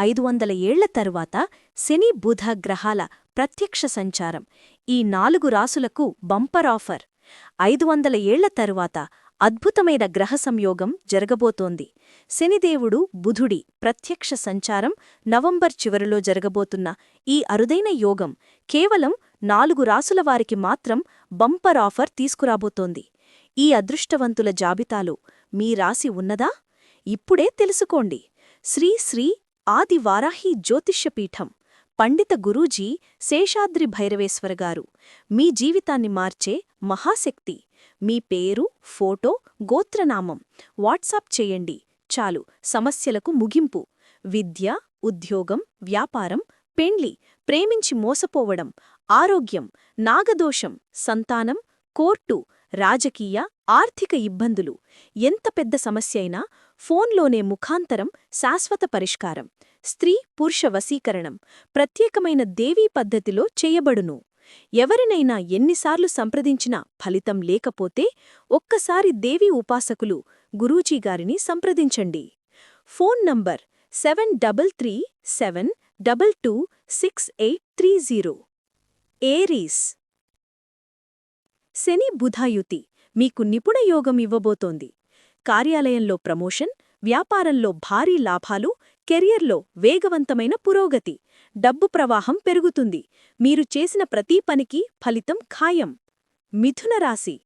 ఐదు వందల ఏళ్ళ తరువాత శని బుధ గ్రహాల ప్రత్యక్ష సంచారం. ఈ నాలుగు రాసులకు బంపర్ ఆఫర్. ఐదు వందల ఏళ్ళ తరువాత అద్భుతమైన గ్రహ సంయోగం జరగబోతోంది. శనిదేవుడు బుధుడి ప్రత్యక్ష సంచారం నవంబర్ చివరిలో జరగబోతున్న ఈ అరుదైన యోగం కేవలం నాలుగు రాసుల వారికి మాత్రం బంపర్ ఆఫర్ తీసుకురాబోతోంది. ఈ అదృష్టవంతుల జాబితాలో మీ రాశి ఉన్నదా? ఇప్పుడే తెలుసుకోండి. శ్రీ శ్రీ ఆది వారాహి జ్యోతిష్యపీఠం పండిత గురూజీ శేషాద్రి భైరవేశ్వర గారు. మీ జీవితాన్ని మార్చే మహాశక్తి. మీ పేరు ఫోటో గోత్రనామం. వాట్సాప్ చేయండి. చాలు సమస్యలకు ముగింపు. విద్య ఉద్యోగం వ్యాపారం పెండ్లి ప్రేమించి మోసపోవడం ఆరోగ్యం నాగదోషం సంతానం కోర్టు రాజకీయ ఆర్థిక ఇబ్బందులు. ఎంత పెద్ద సమస్య అయినా ఫోన్లోనే ముఖాంతరం శాశ్వత పరిష్కారం. స్త్రీ పురుష వశీకరణం. ప్రత్యేకమైన దేవీ పద్ధతిలో చేయబడును. ఎవరినైనా ఎన్నిసార్లు సంప్రదించినా ఫలితం లేకపోతే ఒక్కసారి దేవీ ఉపాసకులు గురూజీగారిని సంప్రదించండి. Phone number seven double three seven double two six eight three zero. Aries శని బుధాయుతి మీకు నిపుణ యోగం ఇవ్వబోతోంది. కార్యాలయంలో ప్రమోషన్ వ్యాపారంలో భారీ లాభాలు కెరియర్లో వేగవంతమైన పురోగతి డబ్బు ప్రవాహం పెరుగుతుంది. మీరు చేసిన ప్రతీ పనికి ఫలితం ఖాయం. మిథున రాశి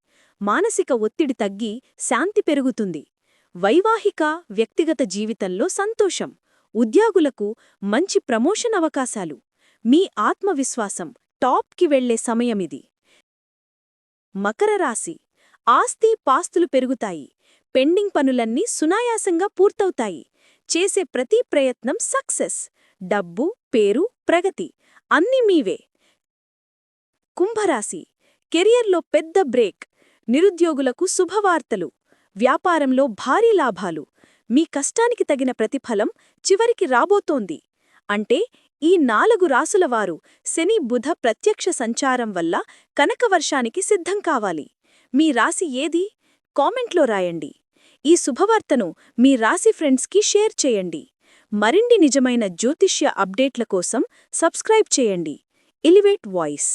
మానసిక ఒత్తిడి తగ్గి శాంతి పెరుగుతుంది. వైవాహిక వ్యక్తిగత జీవితంలో సంతోషం. ఉద్యోగులకు మంచి ప్రమోషన్ అవకాశాలు. మీ ఆత్మవిశ్వాసం టాప్కి వెళ్ళే సమయమిది. మకర రాశి. ఆస్తి పాస్తులు పెరుగుతాయి. పెండింగ్ పనులన్నీ సునాయాసంగా పూర్తవుతాయి. చేసే ప్రతి ప్రయత్నం సక్సెస్. డబ్బు పేరు ప్రగతి అన్ని మీవే. కుంభరాశి. కెరియర్లో పెద్ద బ్రేక్. నిరుద్యోగులకు శుభవార్తలు. వ్యాపారంలో భారీ లాభాలు. మీ కష్టానికి తగిన ప్రతిఫలం చివరికి రాబోతోంది. అంటే ఈ నాలుగు రాసులవారు శని బుధ ప్రత్యక్ష సంచారం వల్ల కనకవర్షానికి సిద్ధం కావాలి. మీ రాశి ఏది? కామెంట్లో రాయండి. ఈ శుభవార్తను మీ రాశి ఫ్రెండ్స్కి షేర్ చేయండి. మరిన్ని నిజమైన జ్యోతిష్య అప్డేట్ల కోసం సబ్స్క్రైబ్ చేయండి. Elevate voice.